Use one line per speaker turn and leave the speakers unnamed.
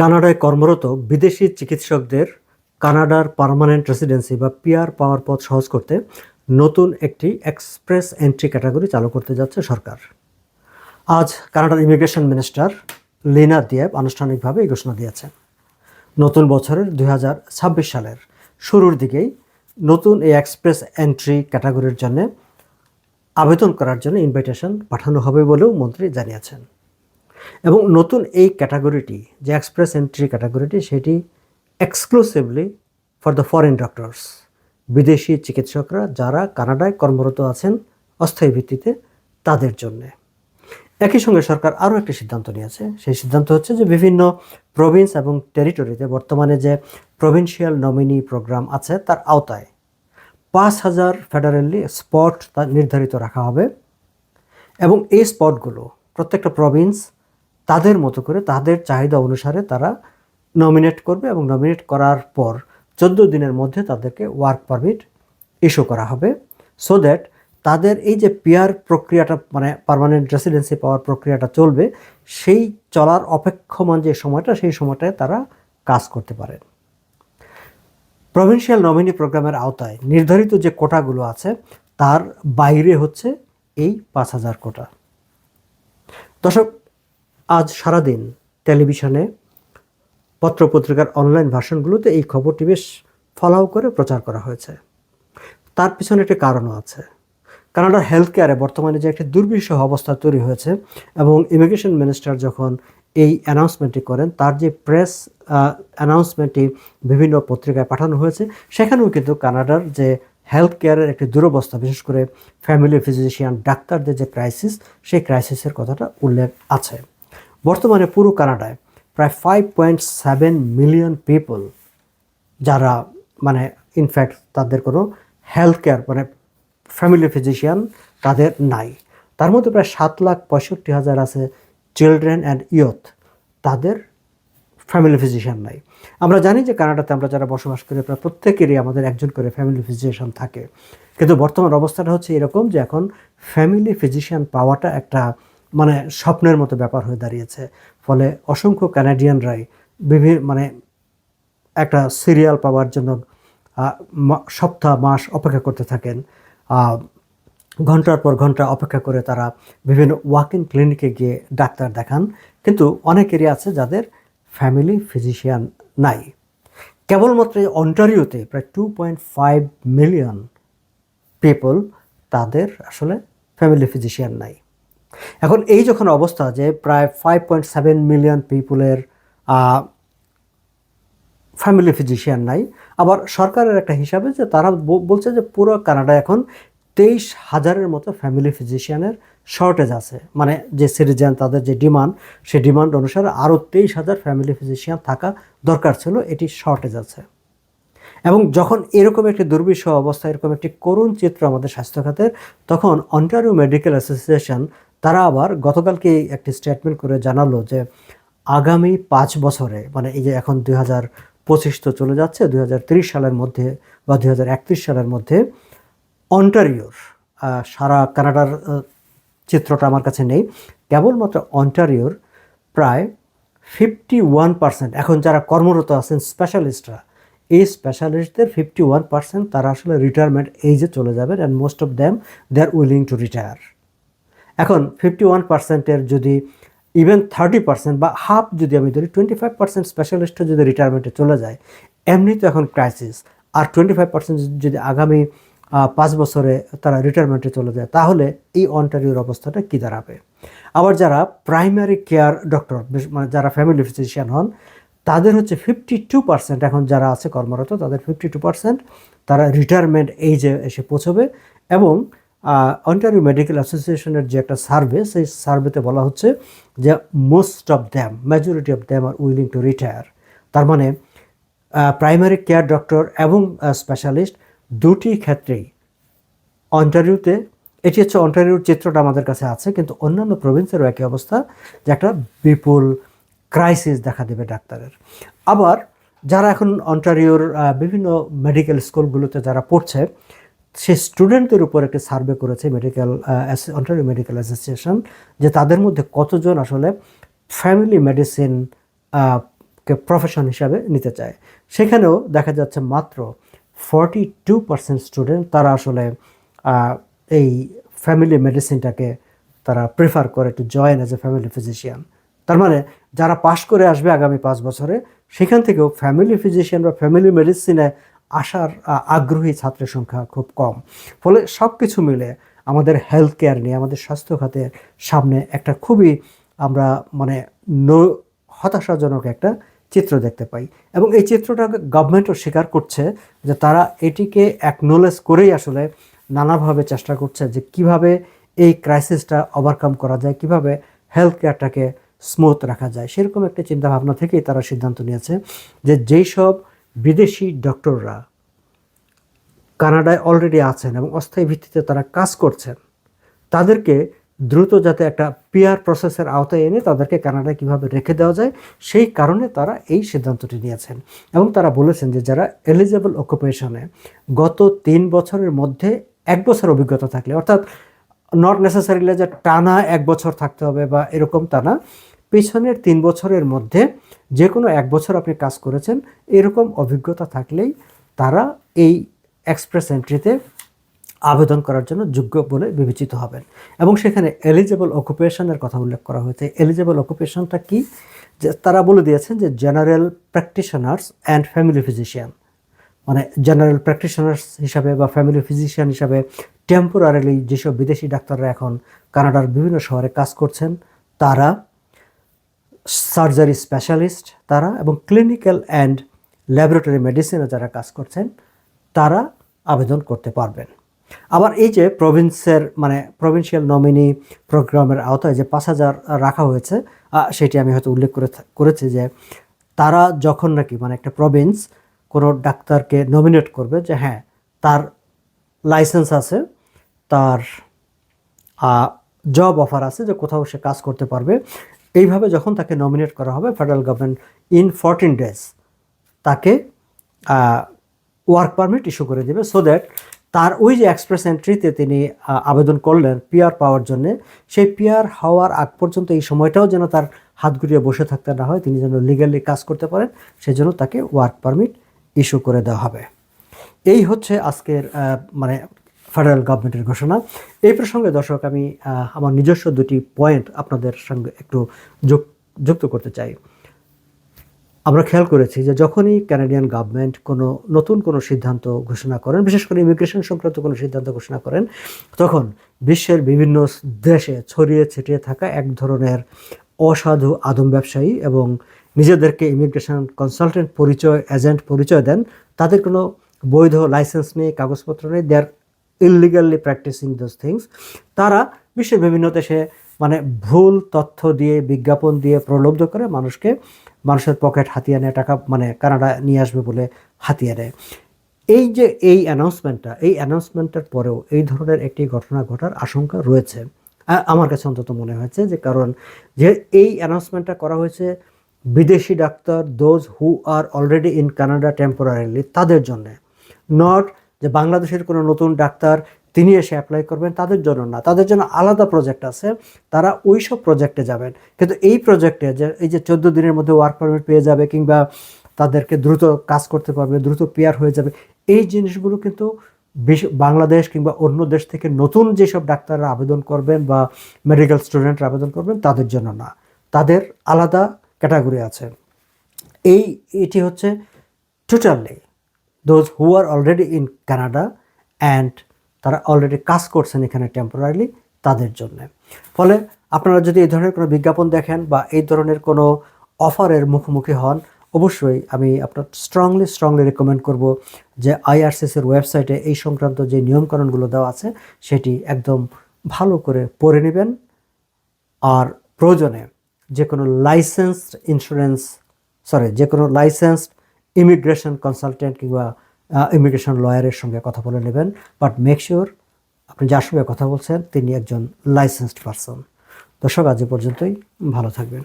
কানাডায় কর্মরত বিদেশি চিকিৎসকদের কানাডার পারমানেন্ট রেসিডেন্সি বা পিআর পাওয়ার পথ সহজ করতে নতুন একটি এক্সপ্রেস এন্ট্রি ক্যাটাগরি চালু করতে যাচ্ছে সরকার। আজ কানাডার ইমিগ্রেশন মিনিস্টার লিনা দিয়েব আনুষ্ঠানিকভাবে এই ঘোষণা দিয়েছেন নতুন বছরের দু হাজার ছাব্বিশ সালের শুরুর দিকেই নতুন এই এক্সপ্রেস এন্ট্রি ক্যাটাগরির জন্য আবেদন করার জন্য ইনভাইটেশন পাঠানো হবে বলেও মন্ত্রী জানিয়েছেন। এবং নতুন এই ক্যাটাগরিটি, যে এক্সপ্রেস এন্ট্রি ক্যাটাগরিটি, সেটি exclusively for the foreign doctors বিদেশি চিকিৎসকরা যারা কানাডায় কর্মরত আছেন অস্থায়ী ভিত্তিতে তাদের জন্যে। একই সঙ্গে সরকার আরও একটি সিদ্ধান্ত নিয়েছে। সেই সিদ্ধান্ত হচ্ছে যে বিভিন্ন প্রভিন্স এবং টেরিটরিতে বর্তমানে যে প্রভিন্সিয়াল নমিনি প্রোগ্রাম আছে, তার আওতায় পাঁচ হাজার ফেডারেলি স্পট তা নির্ধারিত রাখা হবে। এবং এই স্পটগুলো প্রত্যেকটা প্রভিন্স তাদের মতো করে তাদের চাহিদা অনুসারে তারা নমিনেট করবে এবং নমিনেট করার পর চোদ্দ দিনের মধ্যে তাদেরকে ওয়ার্ক পারমিট ইস্যু করা হবে। সো দ্যাট তাদের এই যে পিয়ার প্রক্রিয়াটা মানে পার্মানেন্ট রেসিডেন্সি পাওয়ার প্রক্রিয়াটা চলবে, সেই চলার অপেক্ষমান যে সময়টা, সেই সময়টায় তারা কাজ করতে পারেন প্রভিন্সিয়াল নমিনি প্রোগ্রামের আওতায় নির্ধারিত যে কোটাগুলো আছে, তার বাইরে হচ্ছে এই পাঁচ হাজার কোটা। দর্শক আজ সারাদিন টেলিভিশনে পত্রপত্রিকার অনলাইন ভার্সনগুলোতে এই খবরটি বেশ ফলাও করে প্রচার করা হয়েছে। তার পিছনে একটি কারণও আছে। কানাডার হেলথ কেয়ারে বর্তমানে যে একটি দুর্বিষহ অবস্থা তৈরি হয়েছে এবং ইমিগ্রেশন মিনিস্টার যখন এই অ্যানাউন্সমেন্টটি করেন, তার যে প্রেস অ্যানাউন্সমেন্টটি বিভিন্ন পত্রিকায় পাঠানো হয়েছে, সেখানেও কিন্তু কানাডার যে হেলথ কেয়ারের একটি দুরবস্থা, বিশেষ করে ফ্যামিলি ফিজিশিয়ান ডাক্তারদের যে ক্রাইসিস, সেই ক্রাইসিসের কথাটা উল্লেখ আছে। বর্তমানে পুরো কানাডায় প্রায় five point seven million people যারা মানে ইনফ্যাক্ট তাদের কোনো হেলথ কেয়ার মানে ফ্যামিলি ফিজিশিয়ান তাদের নাই। তার মধ্যে প্রায় সাত লাখ পঁয়ষট্টি হাজার আছে চিলড্রেন অ্যান্ড ইয়থ তাদের ফ্যামিলি ফিজিশিয়ান নাই। আমরা জানি যে কানাডাতে আমরা যারা বসবাস করি, প্রায় প্রত্যেকেরই আমাদের একজন করে ফ্যামিলি ফিজিশিয়ান থাকে। কিন্তু বর্তমান অবস্থাটা হচ্ছে এরকম যে এখন ফ্যামিলি ফিজিশিয়ান পাওয়াটা একটা মানে স্বপ্নের মতো ব্যাপার হয়ে দাঁড়িয়েছে। ফলে অসংখ্য কানাডিয়ানরাই বিভিন্ন মানে একটা সিরিয়াল পাওয়ার জন্য সপ্তাহ, মাস অপেক্ষা করতে থাকেন। ঘণ্টার পর ঘণ্টা অপেক্ষা করে তারা বিভিন্ন ওয়াক ইন ক্লিনিকে গিয়ে ডাক্তার দেখান। কিন্তু অনেকেরই আছে যাদের ফ্যামিলি ফিজিশিয়ান নাই। কেবলমাত্র অন্টারিওতে প্রায় two point five million people তাদের আসলে ফ্যামিলি ফিজিশিয়ান নাই। এখন এই যখন অবস্থা যে প্রায় ফাইভ পয়েন্ট সেভেন মিলিয়ন পিপুলের ফ্যামিলি ফিজিশিয়ান নাই, আবার সরকারের একটা হিসাবে যে তারা বলছে যে পুরো কানাডা এখন তেইশ হাজারের মতো ফ্যামিলি ফিজিশিয়ানের শর্টেজ আছে। মানে যে সিটিজেন তাদের যে ডিমান্ড সেই ডিমান্ড অনুসারে আরও তেইশ হাজার ফ্যামিলি ফিজিশিয়ান থাকা দরকার ছিল, এটি শর্টেজ আছে। এবং যখন এরকম একটি দুর্বিষহ অবস্থা, এরকম একটি করুণ চিত্র আমাদের স্বাস্থ্য খাতের তখন অন্টারিও মেডিকেল অ্যাসোসিয়েশন তারা আবার গতকালকে একটি স্টেটমেন্ট করে জানালো যে আগামী পাঁচ বছরে মানে এই যে এখন দুই হাজার পঁচিশ তো চলে যাচ্ছে, দুই সালের মধ্যে বা দুই হাজার একত্রিশ সালের মধ্যে অন্টারিওর সারা কানাডার চিত্রটা আমার কাছে নেই। কেবলমাত্র অন্টারিওর প্রায় ফিফটি ওয়ান পার্সেন্ট এখন যারা কর্মরত আছেন স্পেশালিস্টরা এই স্পেশালিস্টদের ফিফটি ওয়ান পার্সেন্ট তারা আসলে রিটায়ারমেন্ট এইজে চলে যাবেন and most of them they are willing to retire এখন ফিফটি ওয়ান পার্সেন্টের যদি ইভেন থার্টি পার্সেন্ট বা হাফ যদি আমি ধরি টোয়েন্টি ফাইভ পার্সেন্ট স্পেশালিস্টও যদি রিটায়ারমেন্টে চলে যায়, এমনি তো এখন ক্রাইসিস আর টোয়েন্টি ফাইভ পার্সেন্ট যদি আগামী পাঁচ বছরে তারা রিটায়ারমেন্টে চলে যায়, তাহলে এই অন্টারিওর অবস্থাটা কী দাঁড়াবে? আবার যারা প্রাইমারি কেয়ার ডক্টর মানে যারা ফ্যামিলি ফিজিশিয়ান হন, তাদের হচ্ছে ফিফটি টু পার্সেন্ট এখন যারা আছে কর্মরত, তাদের ফিফটি টু পার্সেন্ট তারা রিটায়ারমেন্ট এইজে এসে পৌঁছবে এবং অন্টারিও মেডিকেল অ্যাসোসিয়েশনের যে একটা সার্ভে সেই সার্ভেতে বলা হচ্ছে যে most of them majority of them are willing to retire তার মানে প্রাইমারি কেয়ার ডক্টর এবং স্পেশালিস্ট দুটি ক্ষেত্রেই। অন্টারিওতে এটি হচ্ছে অন্টারিওর চিত্রটা আমাদের কাছে আছে, কিন্তু অন্যান্য প্রভিন্সেরও একই অবস্থা, যে একটা বিপুল ক্রাইসিস দেখা দেবে ডাক্তারের। আবার, যারা এখন অন্টারিওর বিভিন্ন মেডিকেল স্কুলগুলোতে যারা পড়ছে সে স্টুডেন্টদের উপর একটি সার্ভে করেছে মেডিকেল অন্টারিও মেডিকেল অ্যাসোসিয়েশন যে তাদের মধ্যে কতজন আসলে ফ্যামিলি মেডিসিন কে প্রফেশন হিসাবে নিতে চায়। সেখানেও দেখা যাচ্ছে মাত্র ফর্টি টু পার্সেন্ট স্টুডেন্ট তারা আসলে এই ফ্যামিলি মেডিসিনটাকে তারা প্রেফার করে to join as a family physician তার মানে যারা পাশ করে আসবে আগামী পাঁচ বছরে, সেখান থেকেও ফ্যামিলি ফিজিশিয়ান বা ফ্যামিলি মেডিসিনে আসার আগ্রহী ছাত্রের সংখ্যা খুব কম। ফলে সব কিছু মিলে আমাদের হেলথ কেয়ার নিয়ে, আমাদের স্বাস্থ্য খাতের সামনে একটা খুবই আমরা মানে হতাশাজনক একটা চিত্র দেখতে পাই। এবং এই চিত্রটা গভর্নমেন্টও স্বীকার করছে যে তারা এটিকে অ্যাকনোলেজ করেই আসলে নানাভাবে চেষ্টা করছে যে কীভাবে এই ক্রাইসিসটা ওভারকাম করা যায়, কীভাবে হেলথ কেয়ারটাকে স্মুথ রাখা যায়। সেরকম একটা চিন্তাভাবনা থেকেই তারা সিদ্ধান্ত নিয়েছে যে যেই সব বিদেশি ডক্টররা কানাডায় অলরেডি আছেন এবং অস্থায়ী ভিত্তিতে তারা কাজ করছেন, তাদেরকে দ্রুত যাতে একটা পিআর প্রসেসের আওতায় এনে তাদেরকে কানাডায় কীভাবে রেখে দেওয়া যায়, সেই কারণে তারা এই সিদ্ধান্তটি নিয়েছেন এবং তারা বলেছেন যে যারা এলিজেবল অকুপেশনে গত তিন বছরের মধ্যে এক বছর অভিজ্ঞতা থাকলে, অর্থাৎ নট নেসেসারিলি যে টানা এক বছর থাকতে হবে বা এরকম তা না পেছনের তিন বছরের মধ্যে যে কোনো এক বছর আপনি কাজ করেছেন, এরকম অভিজ্ঞতা থাকলেই তারা এই এক্সপ্রেস এন্ট্রিতে আবেদন করার জন্য যোগ্য বলে বিবেচিত হবেন। এবং সেখানে এলিজেবল অকুপেশনের কথা উল্লেখ করা হয়েছে। এলিজেবল অকুপেশনটা কি? যে তারা বলে দিয়েছেন যে general practitioners and family physician মানে জেনারেল প্র্যাকটিশনার্স হিসাবে বা ফ্যামিলি ফিজিশিয়ান হিসাবে টেম্পোরারিলি যেসব বিদেশি ডাক্তাররা এখন কানাডার বিভিন্ন শহরে কাজ করছেন, তারা সার্জারি স্পেশালিস্ট তারা এবং ক্লিনিক্যাল অ্যান্ড ল্যাবরেটরি মেডিসিনে যারা কাজ করছেন, তারা আবেদন করতে পারবেন। আবার এই যে প্রভিন্সের মানে প্রভিন্সিয়াল নমিনি প্রোগ্রামের আওতায় যে পাঁচ হাজার রাখা হয়েছে সেটি আমি হয়তো উল্লেখ করে করেছি যে তারা যখন নাকি মানে একটা প্রভিন্স কোনো ডাক্তারকে নমিনেট করবে যে হ্যাঁ তার লাইসেন্স আছে, তার জব অফার আছে যে কোথাও সে কাজ করতে পারবে এইভাবে যখন তাকে নমিনেট করা হবে federal government in fourteen days তাকে ওয়ার্ক পারমিট ইস্যু করে দেবে সো দ্যাট তার ওই যে এক্সপ্রেস এন্ট্রিতে তিনি আবেদন করলেন পিয়ার পাওয়ার জন্য, সেই পিয়ার হওয়ার আগ পর্যন্ত এই সময়টাও যেন তার হাত গুটিয়ে বসে থাকতে না হয়, তিনি যেন লিগালি কাজ করতে পারেন, সেজন্য তাকে ওয়ার্ক পারমিট ইস্যু করে দেওয়া হবে। এই হচ্ছে আজকের মানে ফেডারেল গভর্নমেন্টের ঘোষণা। এই প্রসঙ্গে দর্শক, আমি আমার নিজস্ব দুটি পয়েন্ট আপনাদের সঙ্গে একটু যুক্ত করতে চাই। আমরা খেয়াল করেছি যে যখনই ক্যানাডিয়ান গভর্নমেন্ট কোনো নতুন কোনো সিদ্ধান্ত ঘোষণা করেন, বিশেষ করে ইমিগ্রেশন সংক্রান্ত কোনো সিদ্ধান্ত ঘোষণা করেন, তখন বিশ্বের বিভিন্ন দেশে ছড়িয়ে ছিটিয়ে থাকা এক ধরনের অসাধু আদম ব্যবসায়ী এবং নিজেদেরকে ইমিগ্রেশন কনসালটেন্ট পরিচয় এজেন্ট পরিচয় দেন, তাদের কোনো বৈধ লাইসেন্স নেই, কাগজপত্র নেই they are illegally practising those things তারা বিশ্বের বিভিন্ন দেশে মানে ভুল তথ্য দিয়ে, বিজ্ঞাপন দিয়ে প্রলব্ধ করে মানুষকে, মানুষের পকেট হাতিয়ে নেয় টাকা মানে কানাডা নিয়ে আসবে বলে হাতিয়ে নেয় এই যে এই অ্যানাউন্সমেন্টটা এই অ্যানাউন্সমেন্টের পরেও এই ধরনের একটি ঘটনা ঘটার আশঙ্কা রয়েছে। আমার কাছে অন্তত মনে হয়েছে যে, কারণ যে এই অ্যানাউন্সমেন্টটা করা হয়েছে, বিদেশি doctor those who are already in Canada temporarily তাদের জন্যে নট যে বাংলাদেশের কোনো নতুন ডাক্তার তিনি এসে অ্যাপ্লাই করবেন, তাদের জন্য না। তাদের জন্য আলাদা প্রজেক্ট আছে, তারা ওই সব প্রজেক্টে যাবেন। কিন্তু এই প্রজেক্টে যে, এই যে চোদ্দ দিনের মধ্যে ওয়ার্ক পারমিট পেয়ে যাবে কিংবা তাদেরকে দ্রুত কাজ করতে পারবে, দ্রুত পেয়ার হয়ে যাবে, এই জিনিসগুলো কিন্তু বিশ- বাংলাদেশ কিংবা অন্য দেশ থেকে নতুন যেসব ডাক্তাররা আবেদন করবেন বা মেডিকেল স্টুডেন্টরা আবেদন করবেন, তাদের জন্য না। তাদের আলাদা ক্যাটাগরি আছে। এই, এটি হচ্ছে totally those who are already in Canada and তারা অলরেডি কাজ করছেন এখানে টেম্পোরারিলি তাদের জন্য। ফলে আপনারা যদি এই ধরনের কোনো বিজ্ঞাপন দেখেন বা এই ধরনের কোনো অফারের মুখোমুখি হন, অবশ্যই আমি আপনার স্ট্রংলি স্ট্রংলি রেকমেন্ড করব যে আইআরসিসির ওয়েবসাইটে এই সংক্রান্ত যে নিয়মকানুনগুলো দেওয়া আছে, সেটি একদম ভালো করে পড়ে নেবেন। আর প্রয়োজনে যে কোনো লাইসেন্সড ইন্স্যুরেন্স সরি যে কোনো লাইসেন্সড ইমিগ্রেশন কনসালটেন্ট কিংবা ইমিগ্রেশন লয়ারের সঙ্গে কথা বলে নেবেন। বাট মেক শিওর আপনি যার সঙ্গে কথা বলছেন, তিনি একজন লাইসেন্সড পারসন দর্শক, আজ পর্যন্তই। ভালো থাকবেন।